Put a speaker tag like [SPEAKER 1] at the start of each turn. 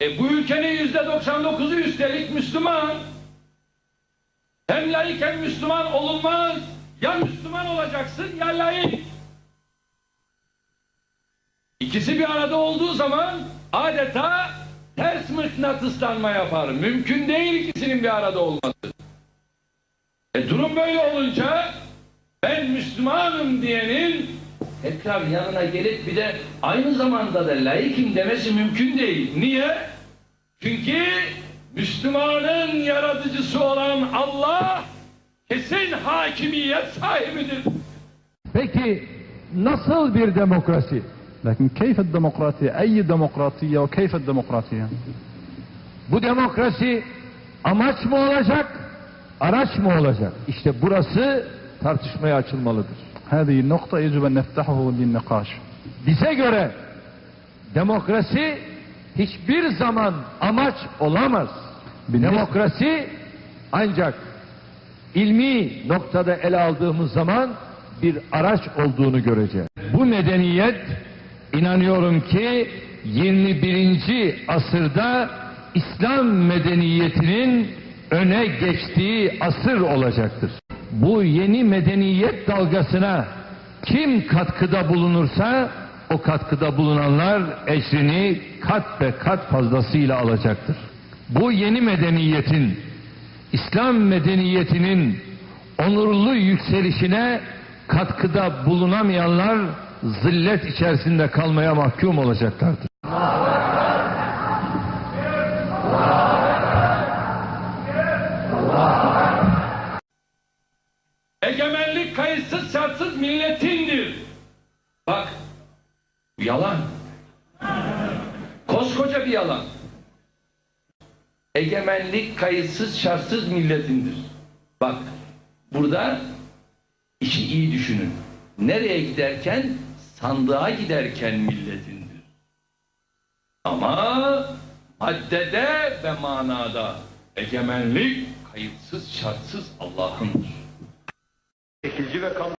[SPEAKER 1] E bu ülkenin yüzde 99'u üstelik Müslüman. Hem layık hem Müslüman olunmaz. Ya Müslüman olacaksın ya layık. İkisi bir arada olduğu zaman adeta ters mıknatıslanma yapar. Mümkün değil ikisinin bir arada olması. E durum böyle olunca ben Müslümanım diyenin Ekrem yanına gelip bir de aynı zamanda da layıkım demesi mümkün değil. Niye? Çünkü Müslümanın yaratıcısı olan Allah kesin hakimiyet sahibidir.
[SPEAKER 2] Peki nasıl bir demokrasi?
[SPEAKER 3] Lakin keyfe demokrasi, ayyi demokrasiye ve keyfe demokrasiye?
[SPEAKER 2] Bu demokrasi amaç mı olacak, araç mı olacak? İşte burası tartışmaya açılmalıdır.
[SPEAKER 3] هذه النقطة يجب أن نفتحه للنقاش
[SPEAKER 2] Bize göre demokrasi hiçbir zaman amaç olamaz.
[SPEAKER 3] Bilmez-
[SPEAKER 2] Demokrasi ancak ilmi noktada ele aldığımız zaman bir araç olduğunu göreceğiz. Bu medeniyet inanıyorum ki 21. asırda İslam medeniyetinin öne geçtiği asır olacaktır. Bu yeni medeniyet dalgasına kim katkıda bulunursa o katkıda bulunanlar ecrini kat ve kat fazlasıyla alacaktır. Bu yeni medeniyetin İslam medeniyetinin onurlu yükselişine katkıda bulunamayanlar zillet içerisinde kalmaya mahkum olacaklardır.
[SPEAKER 1] Egemenlik kayıtsız şartsız milletindir. Bak, yalan. Koskoca bir yalan. Egemenlik kayıtsız şartsız milletindir. Bak, burada işi iyi düşünün. Nereye giderken? Sandığa giderken milletindir. Ama maddede ve manada egemenlik kayıtsız şartsız Allah'ındır bilgi ve kamu